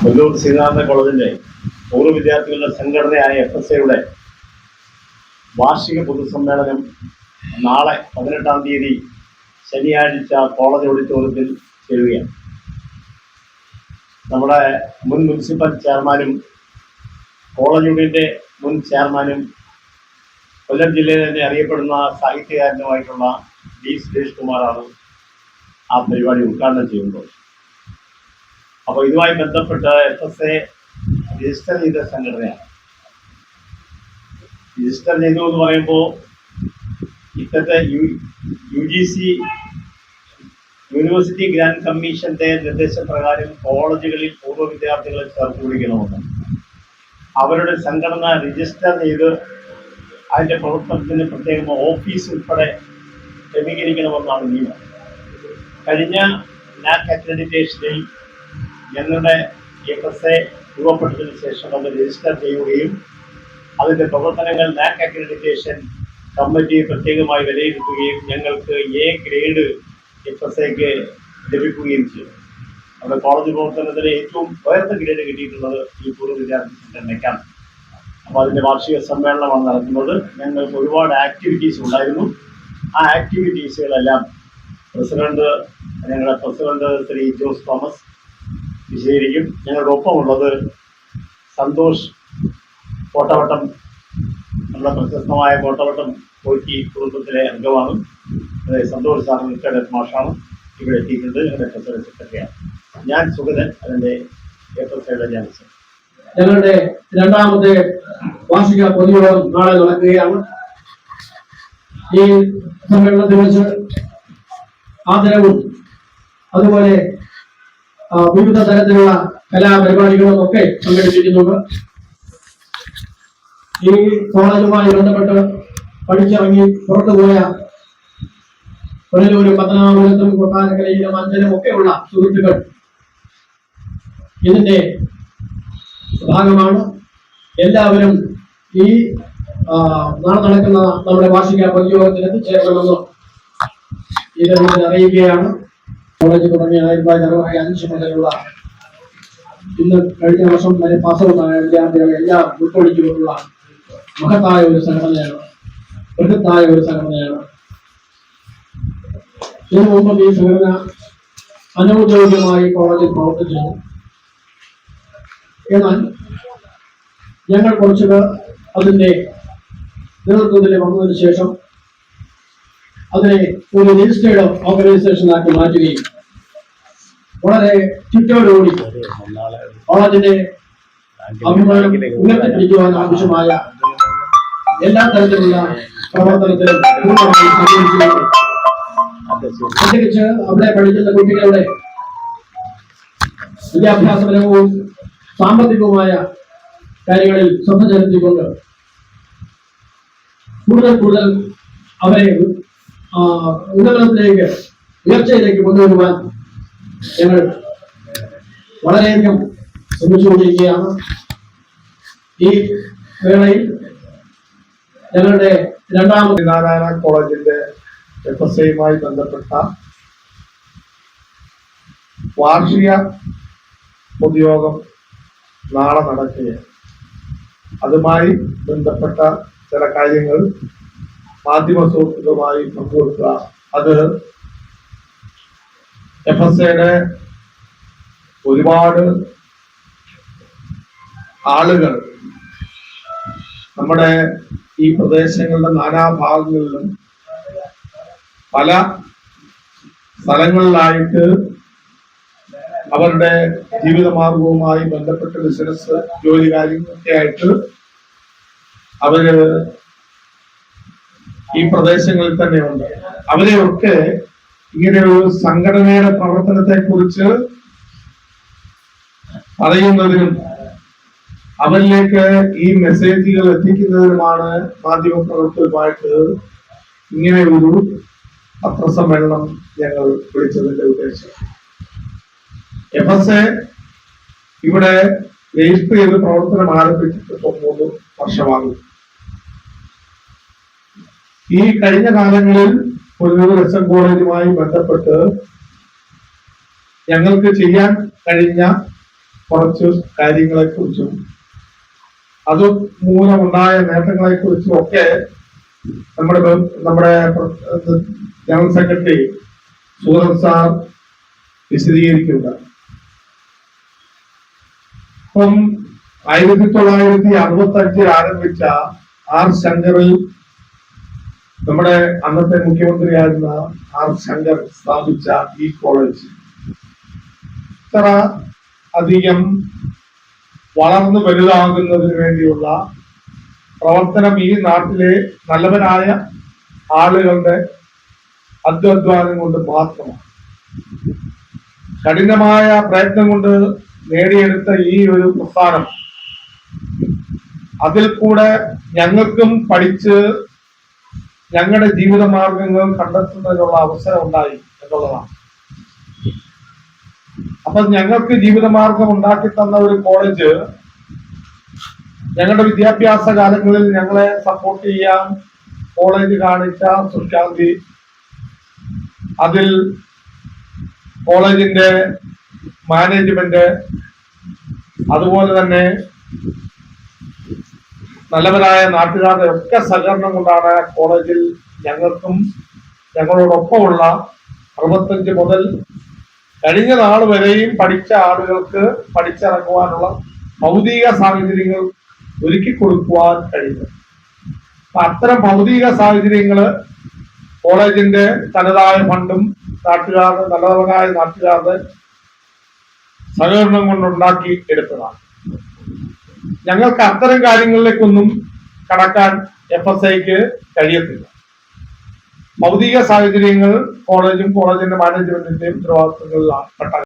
കൊല്ലൂർ ശ്രീനാഥ കോളേജിന്റെ നൂറ് വിദ്യാർത്ഥികളുടെ സംഘടനയായ എഫ് എസ് എയുടെ വാർഷിക പൊതുസമ്മേളനം നാളെ പതിനെട്ടാം തീയതി ശനിയാഴ്ച കോളേജ് ഓഡിറ്റോറിയത്തിൽ ചേരുകയാണ്. നമ്മുടെ മുൻ മുനിസിപ്പൽ ചെയർമാനും കോളേജ് യൂണിയന്റെ മുൻ ചെയർമാനും കൊല്ലം ജില്ലയിൽ തന്നെ അറിയപ്പെടുന്ന സാഹിത്യകാരനുമായിട്ടുള്ള ഡി സുരേഷ് കുമാറാണ് ആ പരിപാടി ഉദ്ഘാടനം ചെയ്യുന്നത്. അപ്പോൾ ഇതുമായി ബന്ധപ്പെട്ട് എഫ് എസ് എ രജിസ്റ്റർ ചെയ്ത സംഘടനയാണ്. രജിസ്റ്റർ ചെയ്തു എന്ന് പറയുമ്പോൾ ഇപ്പോഴത്തെ U U G C university grant കമ്മീഷന്റെ നിർദ്ദേശപ്രകാരം കോളേജുകളിൽ പൂർവ വിദ്യാർത്ഥികളെ ചേർത്ത് പിടിക്കണമെന്ന് അവരുടെ സംഘടന രജിസ്റ്റർ ചെയ്ത് അതിന്റെ പ്രവർത്തനത്തിന് പ്രത്യേകം ഓഫീസ് ഉൾപ്പെടെ ക്രമീകരിക്കണമെന്നാണ് നിയമം. കഴിഞ്ഞ നാക് അക്രഡിറ്റേഷനിൽ ഞങ്ങളുടെ എഫ് എസ് എ രൂപപ്പെടുത്തിയതിനു ശേഷം അത് രജിസ്റ്റർ ചെയ്യുകയും അതിന്റെ പ്രവർത്തനങ്ങൾ നാക് അക്രഡിറ്റേഷൻ കമ്മിറ്റി പ്രത്യേകമായി വിലയിരുത്തുകയും ഞങ്ങൾക്ക് എ ഗ്രേഡ് എഫ് എസ് എക്ക് ലഭിക്കുകയും ചെയ്തു. നമ്മുടെ കോളേജ് പ്രവർത്തനത്തിന് ഏറ്റവും ഉയർന്ന ഗ്രേഡ് കിട്ടിയിട്ടുള്ളത് ഈ പൂർവ വിദ്യാർത്ഥി സംഘടനയ്ക്കാണ് അപ്പോൾ അതിന്റെ വാർഷിക സമ്മേളനമാണ് നടക്കുന്നത്. ഞങ്ങൾക്ക് ഒരുപാട് ആക്ടിവിറ്റീസ് ഉണ്ടായിരുന്നു. ആ ആക്ടിവിറ്റീസുകളെല്ലാം പ്രസിഡന്റ് ഞങ്ങളുടെ പ്രസിഡന്റ് ശ്രീ ജോസ് തോമസ് ഞങ്ങളുടെ ഒപ്പമുള്ളത് സന്തോഷ് കോട്ടവട്ടം നമ്മുടെ പ്രശസ്തമായ കോട്ടവട്ടം കോറ്റി കുടുംബത്തിലെ അംഗമാണ്. അതായത് സന്തോഷ് സാർ നിൽക്കേണ്ട മാഷാണ് ഇവിടെ എത്തിയിട്ടുണ്ട്. ഞങ്ങളുടെ സെക്രട്ടറിയാണ്. ഞാൻ സുഗതൻ അതിന്റെ എഫ് എസ് ഐയുടെ ജനറൽ സെക്രട്ടറി ഞങ്ങളുടെ രണ്ടാമത്തെ വാർഷിക പൊതുയോഗം നാളെ നടക്കുകയാണ്. ഈ സമ്മേളനത്തിൽ വെച്ച് ആദരവും അതുപോലെ വിവിധ തരത്തിലുള്ള കലാപരിപാടികളും ഒക്കെ സംഘടിപ്പിക്കുന്നുണ്ട് ഈ കോളേജുമായി ബന്ധപ്പെട്ട് പഠിച്ചിറങ്ങി പുറത്തുപോയ പുനലൂരും പത്തനാപുരത്തും കൊട്ടാരക്കരയിലും അഞ്ചലും ഒക്കെയുള്ള സുഹൃത്തുക്കൾ ഇതിന്റെ ഭാഗമാണ്. എല്ലാവരും ഈ നാളെ നടക്കുന്ന നമ്മുടെ വാർഷിക പൊതുയോഗത്തിൽ എത്തിച്ചേരണമെന്ന് ഇത് അറിയിക്കുകയാണ്. കോളേജ് തുടങ്ങിയ ആയിരത്തി അഞ്ച് മുതലുള്ള ഇന്ന് കഴിഞ്ഞ വർഷം വരെ പാസ്ഔട്ടായ വിദ്യാർത്ഥികളെ എല്ലാം ഉൾക്കൊള്ളിച്ചുകൊണ്ടുള്ള മഹത്തായ ഒരു സംഘടനയാണ് ബൃഹത്തായ ഒരു സംഘടനയാണ്. ഇതിനു മുമ്പ് ഈ സംഘടന അനൗദ്യോഗികമായി കോളേജിൽ പ്രവർത്തിച്ചു. എന്നാൽ ഞങ്ങൾ കുറച്ചുപേർ അതിന്റെ നേതൃത്വത്തിൽ വന്നതിന് ശേഷം അതിനെ ഒരു രജിസ്റ്റേർഡ് ഓർഗനൈസേഷൻ ആക്കി മാറ്റുകയും വളരെ ചുറ്റോടുകൂടി കോളേജിന്റെ അഭിമാനം ഉയർത്തിപ്പിടിക്കുവാൻ ആവശ്യമായ എല്ലാ തരത്തിലുള്ള പ്രവർത്തനത്തിലും പൂർണ്ണമായി സഹകരിച്ചുകൊണ്ട് പ്രത്യേകിച്ച് അവിടെ പഠിക്കുന്ന കുട്ടികളുടെ വിദ്യാഭ്യാസപരവും സാമ്പത്തികവുമായ കാര്യങ്ങളിൽ ശ്രദ്ധ ചെലുത്തിക്കൊണ്ട് കൂടുതൽ കൂടുതൽ അവരെ ആ, ഉന്നതത്തിലേക്ക് ഉയർച്ചയിലേക്ക് കൊണ്ടുവരുവാൻ ഞങ്ങൾ വളരെയധികം ശ്രമിച്ചുകൊണ്ടിരിക്കുകയാണ്. ഈ വേളയിൽ ഞങ്ങളുടെ രണ്ടാമത് നാരായണ കോളേജിന്റെ എഫ് എസ് ഐയുമായി ബന്ധപ്പെട്ട വാർഷിക പൊതുയോഗം നാളെ നടക്കുകയാണ്. അതുമായി ബന്ധപ്പെട്ട ചില കാര്യങ്ങൾ മാധ്യമ സുഹൃത്തുക്കളുമായി പങ്കുവെക്കുക. അത് എഫ് എസ് എയുടെ ഒരുപാട് ആളുകൾ നമ്മുടെ ഈ പ്രദേശങ്ങളുടെ നാനാഭാഗങ്ങളിലും പല സ്ഥലങ്ങളിലായിട്ട് അവരുടെ ജീവിതമാർഗവുമായി ബന്ധപ്പെട്ട ബിസിനസ് ജോലി കാര്യങ്ങളൊക്കെ ആയിട്ട് അവർ ഈ പ്രദേശങ്ങളിൽ തന്നെ ഉണ്ട് ഇങ്ങനെ ഒരു സംഘടനയുടെ പ്രവർത്തനത്തെ കുറിച്ച് അറിയുന്നതിനും അവരിലേക്ക് ഈ മെസ്സേജുകൾ എത്തിക്കുന്നതിനുമാണ് മാധ്യമപ്രവർത്തകരുമായിട്ട് ഇങ്ങനെ ഒരു പത്രസമ്മേളനം ഞങ്ങൾ വിളിച്ചതിന്റെ ഉദ്ദേശം. എഫ് എസ് എ ഇവിടെ രജിസ്റ്റർ ചെയ്ത് പ്രവർത്തനം ആരംഭിച്ചിട്ട് ഇപ്പൊ മൂന്ന് വർഷമാകും. ഈ കഴിഞ്ഞ കാലങ്ങളിൽ പൊന്നൂർ എസ് എൻ കോളേജുമായി ബന്ധപ്പെട്ട് ഞങ്ങൾക്ക് ചെയ്യാൻ കഴിഞ്ഞ കുറച്ച് കാര്യങ്ങളെ കുറിച്ചും അത് മൂലമുണ്ടായ നേട്ടങ്ങളെ കുറിച്ചും ഒക്കെ നമ്മുടെ നമ്മുടെ ജനറൽ സെക്രട്ടറി സൂറത് സാർ വിശദീകരിക്കുക അപ്പം ആയിരത്തി തൊള്ളായിരത്തി അറുപത്തി അഞ്ചിൽ ആരംഭിച്ച ആർ ശങ്കറിൽ നമ്മുടെ അന്നത്തെ മുഖ്യമന്ത്രിയായിരുന്ന ആർ ശങ്കർ സ്ഥാപിച്ച ഈ കോളേജ് ഇത്ര അധികം വളർന്നു വലുതാകുന്നതിന് വേണ്ടിയുള്ള പ്രവർത്തനം ഈ നാട്ടിലെ നല്ലവരായ ആളുകളുടെ അധ്വാധ്വാനം കൊണ്ട് മാത്രമാണ്. കഠിനമായ പ്രയത്നം കൊണ്ട് നേടിയെടുത്ത ഈ ഒരു പ്രസ്ഥാനം അതിൽ കൂടെ ഞങ്ങൾക്കും പഠിച്ച് ഞങ്ങളുടെ ജീവിത മാർഗങ്ങൾ കണ്ടെത്തുന്നതിനുള്ള അവസരം ഉണ്ടായി എന്നുള്ളതാണ്. അപ്പൊ ഞങ്ങൾക്ക് ജീവിതമാർഗം ഉണ്ടാക്കി തന്ന ഒരു കോളേജ് ഞങ്ങളുടെ വിദ്യാഭ്യാസ കാലങ്ങളിൽ ഞങ്ങളെ സപ്പോർട്ട് ചെയ്യാൻ കോളേജ് കാണിച്ച സുശാന്തി. അതിൽ കോളേജിന്റെ മാനേജ്മെന്റ് അതുപോലെ തന്നെ നല്ലവരായ നാട്ടുകാരുടെ ഒക്കെ സഹകരണം കൊണ്ടാണ് കോളേജിൽ ഞങ്ങൾക്കും ഞങ്ങളോടൊപ്പമുള്ള അറുപത്തഞ്ച് മുതൽ കഴിഞ്ഞ നാൾ വരെയും പഠിച്ച ആളുകൾക്ക് പഠിച്ചിറങ്ങുവാനുള്ള ഭൗതിക സാഹചര്യങ്ങൾ ഒരുക്കി കൊടുക്കുവാൻ കഴിയും അപ്പൊ അത്തരം ഭൗതിക സാഹചര്യങ്ങൾ കോളേജിന്റെ തനതായ ഫണ്ടും നാട്ടുകാരുടെ നല്ലവരായ നാട്ടുകാരുടെ സഹകരണം കൊണ്ടുണ്ടാക്കി എടുത്തതാണ്. ഞങ്ങൾക്ക് അത്തരം കാര്യങ്ങളിലേക്കൊന്നും കടക്കാൻ എഫ് എസ് ഐക്ക് കഴിയത്തില്ല. ഭൗതിക സാഹചര്യങ്ങൾ കോളേജും കോളേജിന്റെ മാനേജ്മെന്റിന്റെയും ഉത്തരവാദിത്തങ്ങളിലാണ്. പെട്ട